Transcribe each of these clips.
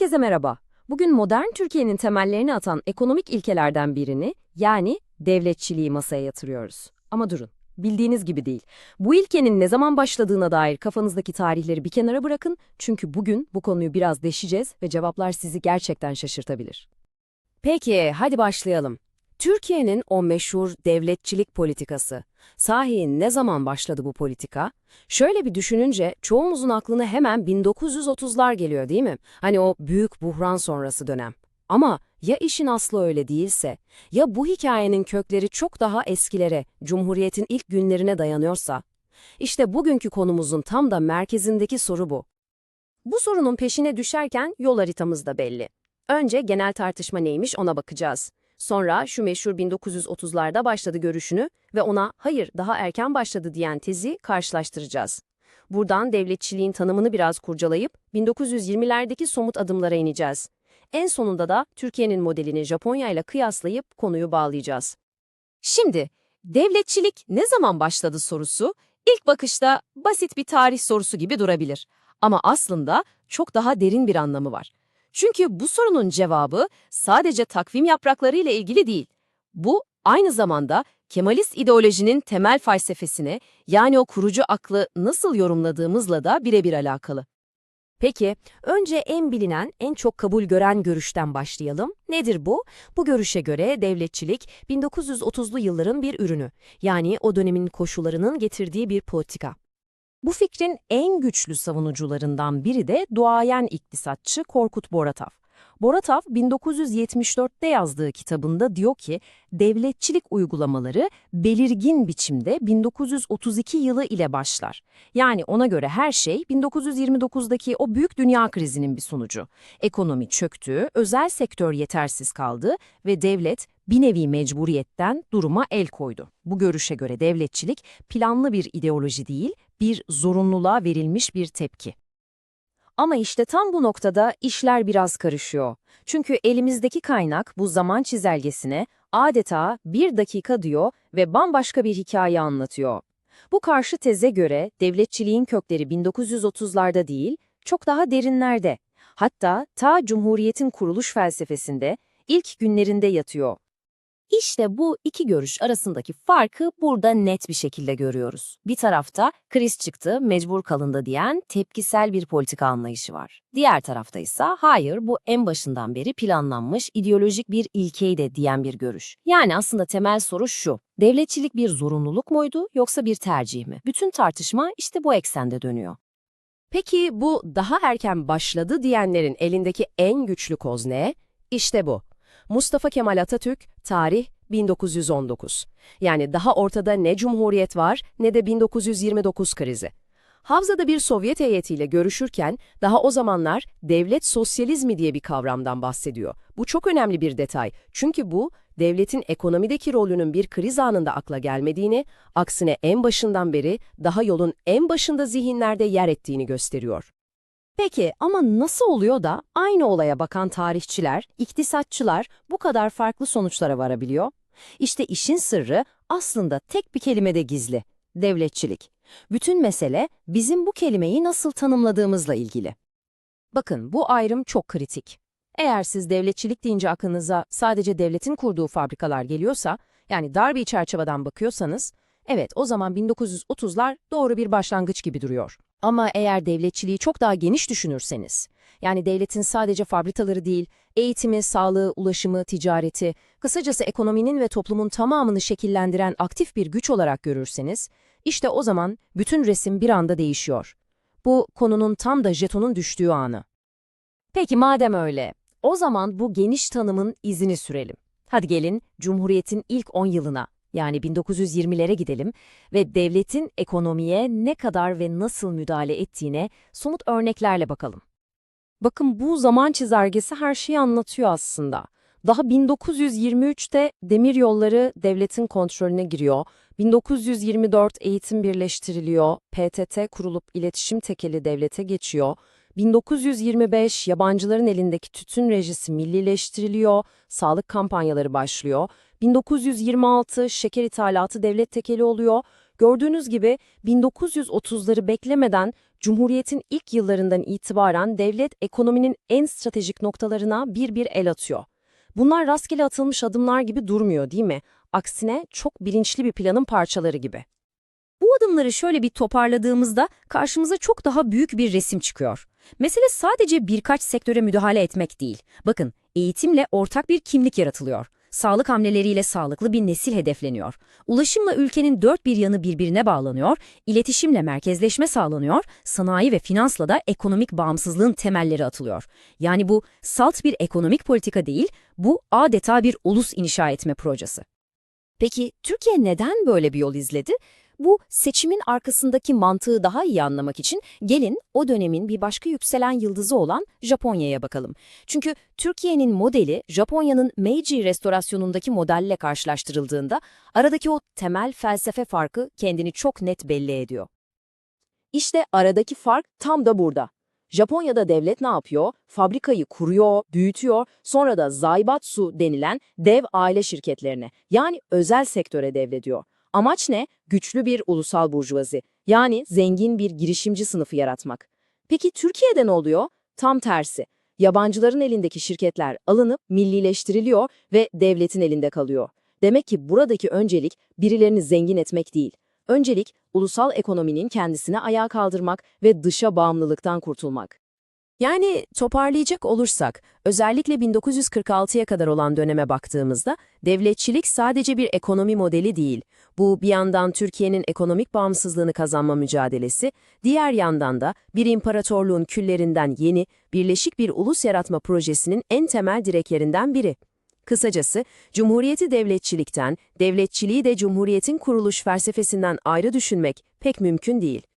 Herkese merhaba. Bugün modern Türkiye'nin temellerini atan ekonomik ilkelerden birini, yani devletçiliği masaya yatırıyoruz. Ama durun, bildiğiniz gibi değil. Bu ilkenin ne zaman başladığına dair kafanızdaki tarihleri bir kenara bırakın, çünkü bugün bu konuyu biraz deşeceğiz ve cevaplar sizi gerçekten şaşırtabilir. Peki, hadi başlayalım. Türkiye'nin o meşhur devletçilik politikası. Sahi ne zaman başladı bu politika? Şöyle bir düşününce çoğumuzun aklına hemen 1930'lar geliyor değil mi? Hani o büyük buhran sonrası dönem. Ama ya işin aslı öyle değilse, ya bu hikayenin kökleri çok daha eskilere, Cumhuriyet'in ilk günlerine dayanıyorsa? İşte bugünkü konumuzun tam da merkezindeki soru bu. Bu sorunun peşine düşerken yol haritamız da belli. Önce genel tartışma neymiş ona bakacağız. Sonra şu meşhur 1930'larda başladı görüşünü ve ona hayır daha erken başladı diyen tezi karşılaştıracağız. Buradan devletçiliğin tanımını biraz kurcalayıp 1920'lerdeki somut adımlara ineceğiz. En sonunda da Türkiye'nin modelini Japonya ile kıyaslayıp konuyu bağlayacağız. Şimdi devletçilik ne zaman başladı sorusu ilk bakışta basit bir tarih sorusu gibi durabilir. Ama aslında çok daha derin bir anlamı var. Çünkü bu sorunun cevabı sadece takvim yapraklarıyla ilgili değil. Bu aynı zamanda Kemalist ideolojinin temel felsefesine yani o kurucu aklı nasıl yorumladığımızla da birebir alakalı. Peki, önce en bilinen, en çok kabul gören görüşten başlayalım. Nedir bu? Bu görüşe göre devletçilik 1930'lu yılların bir ürünü. Yani o dönemin koşullarının getirdiği bir politika. Bu fikrin en güçlü savunucularından biri de duayen iktisatçı Korkut Boratav. Boratav 1974'te yazdığı kitabında diyor ki devletçilik uygulamaları belirgin biçimde 1932 yılı ile başlar. Yani ona göre her şey 1929'daki o büyük dünya krizinin bir sonucu. Ekonomi çöktü, özel sektör yetersiz kaldı ve devlet bir nevi mecburiyetten duruma el koydu. Bu görüşe göre devletçilik planlı bir ideoloji değil, bir zorunluluğa verilmiş bir tepki. Ama işte tam bu noktada işler biraz karışıyor. Çünkü elimizdeki kaynak bu zaman çizelgesine adeta bir dakika diyor ve bambaşka bir hikaye anlatıyor. Bu karşı teze göre devletçiliğin kökleri 1930'larda değil, çok daha derinlerde. Hatta ta Cumhuriyet'in kuruluş felsefesinde ilk günlerinde yatıyor. İşte bu iki görüş arasındaki farkı burada net bir şekilde görüyoruz. Bir tarafta kriz çıktı, mecbur kalındı diyen tepkisel bir politika anlayışı var. Diğer tarafta ise hayır bu en başından beri planlanmış ideolojik bir ilkeydi diyen bir görüş. Yani aslında temel soru şu. Devletçilik bir zorunluluk muydu yoksa bir tercih mi? Bütün tartışma işte bu eksende dönüyor. Peki bu daha erken başladı diyenlerin elindeki en güçlü koz ne? İşte bu. Mustafa Kemal Atatürk, tarih 1919. Yani daha ortada ne Cumhuriyet var ne de 1929 krizi. Havza'da bir Sovyet heyetiyle görüşürken daha o zamanlar devlet sosyalizmi diye bir kavramdan bahsediyor. Bu çok önemli bir detay. Çünkü bu devletin ekonomideki rolünün bir kriz anında akla gelmediğini, aksine en başından beri daha yolun en başında zihinlerde yer ettiğini gösteriyor. Peki ama nasıl oluyor da aynı olaya bakan tarihçiler, iktisatçılar bu kadar farklı sonuçlara varabiliyor? İşte işin sırrı aslında tek bir kelimede gizli. Devletçilik. Bütün mesele bizim bu kelimeyi nasıl tanımladığımızla ilgili. Bakın bu ayrım çok kritik. Eğer siz devletçilik deyince aklınıza sadece devletin kurduğu fabrikalar geliyorsa, yani dar bir çerçeveden bakıyorsanız, evet o zaman 1930'lar doğru bir başlangıç gibi duruyor. Ama eğer devletçiliği çok daha geniş düşünürseniz, yani devletin sadece fabrikaları değil, eğitimi, sağlığı, ulaşımı, ticareti, kısacası ekonominin ve toplumun tamamını şekillendiren aktif bir güç olarak görürseniz, işte o zaman bütün resim bir anda değişiyor. Bu konunun tam da jetonun düştüğü anı. Peki madem öyle, o zaman bu geniş tanımın izini sürelim. Hadi gelin Cumhuriyet'in ilk 10 yılına, yani 1920'lere gidelim ve devletin ekonomiye ne kadar ve nasıl müdahale ettiğine somut örneklerle bakalım. Bakın bu zaman çizelgesi her şeyi anlatıyor aslında. Daha 1923'te demir yolları devletin kontrolüne giriyor. 1924 eğitim birleştiriliyor, PTT kurulup iletişim tekeli devlete geçiyor. 1925 yabancıların elindeki tütün rejisi millileştiriliyor, sağlık kampanyaları başlıyor. 1926 şeker ithalatı devlet tekeli oluyor. Gördüğünüz gibi 1930'ları beklemeden Cumhuriyet'in ilk yıllarından itibaren devlet ekonominin en stratejik noktalarına bir bir el atıyor. Bunlar rastgele atılmış adımlar gibi durmuyor değil mi? Aksine çok bilinçli bir planın parçaları gibi. Bu adımları şöyle bir toparladığımızda karşımıza çok daha büyük bir resim çıkıyor. Mesele sadece birkaç sektöre müdahale etmek değil. Bakın, eğitimle ortak bir kimlik yaratılıyor. Sağlık hamleleriyle sağlıklı bir nesil hedefleniyor. Ulaşımla ülkenin dört bir yanı birbirine bağlanıyor, iletişimle merkezleşme sağlanıyor, sanayi ve finansla da ekonomik bağımsızlığın temelleri atılıyor. Yani bu salt bir ekonomik politika değil, bu adeta bir ulus inşa etme projesi. Peki Türkiye neden böyle bir yol izledi? Bu seçimin arkasındaki mantığı daha iyi anlamak için gelin o dönemin bir başka yükselen yıldızı olan Japonya'ya bakalım. Çünkü Türkiye'nin modeli Japonya'nın Meiji restorasyonundaki modelle karşılaştırıldığında aradaki o temel felsefe farkı kendini çok net belli ediyor. İşte aradaki fark tam da burada. Japonya'da devlet ne yapıyor? Fabrikayı kuruyor, büyütüyor, sonra da Zaibatsu denilen dev aile şirketlerine yani özel sektöre devrediyor. Amaç ne? Güçlü bir ulusal burjuvazi, yani zengin bir girişimci sınıfı yaratmak. Peki Türkiye'de ne oluyor? Tam tersi. Yabancıların elindeki şirketler alınıp millileştiriliyor ve devletin elinde kalıyor. Demek ki buradaki öncelik birilerini zengin etmek değil. Öncelik ulusal ekonominin kendisine ayağa kaldırmak ve dışa bağımlılıktan kurtulmak. Yani toparlayacak olursak, özellikle 1946'ya kadar olan döneme baktığımızda devletçilik sadece bir ekonomi modeli değil. Bu bir yandan Türkiye'nin ekonomik bağımsızlığını kazanma mücadelesi, diğer yandan da bir imparatorluğun küllerinden yeni, birleşik bir ulus yaratma projesinin en temel direklerinden biri. Kısacası, Cumhuriyeti devletçilikten, devletçiliği de Cumhuriyet'in kuruluş felsefesinden ayrı düşünmek pek mümkün değil.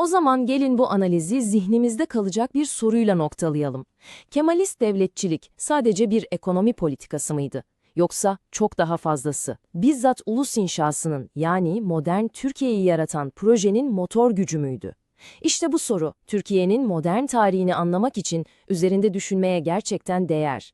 O zaman gelin bu analizi zihnimizde kalacak bir soruyla noktalayalım. Kemalist devletçilik sadece bir ekonomi politikası mıydı? Yoksa çok daha fazlası. Bizzat ulus inşasının yani modern Türkiye'yi yaratan projenin motor gücü müydü? İşte bu soru, Türkiye'nin modern tarihini anlamak için üzerinde düşünmeye gerçekten değer.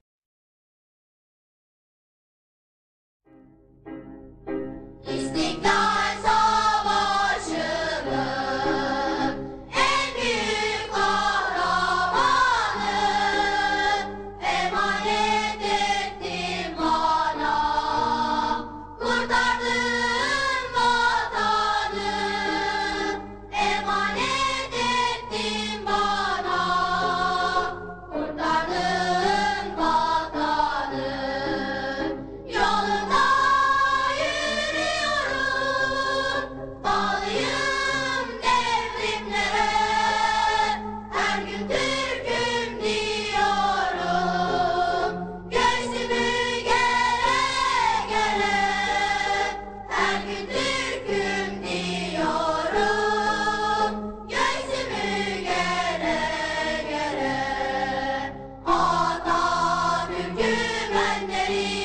ready.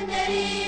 Andalusia.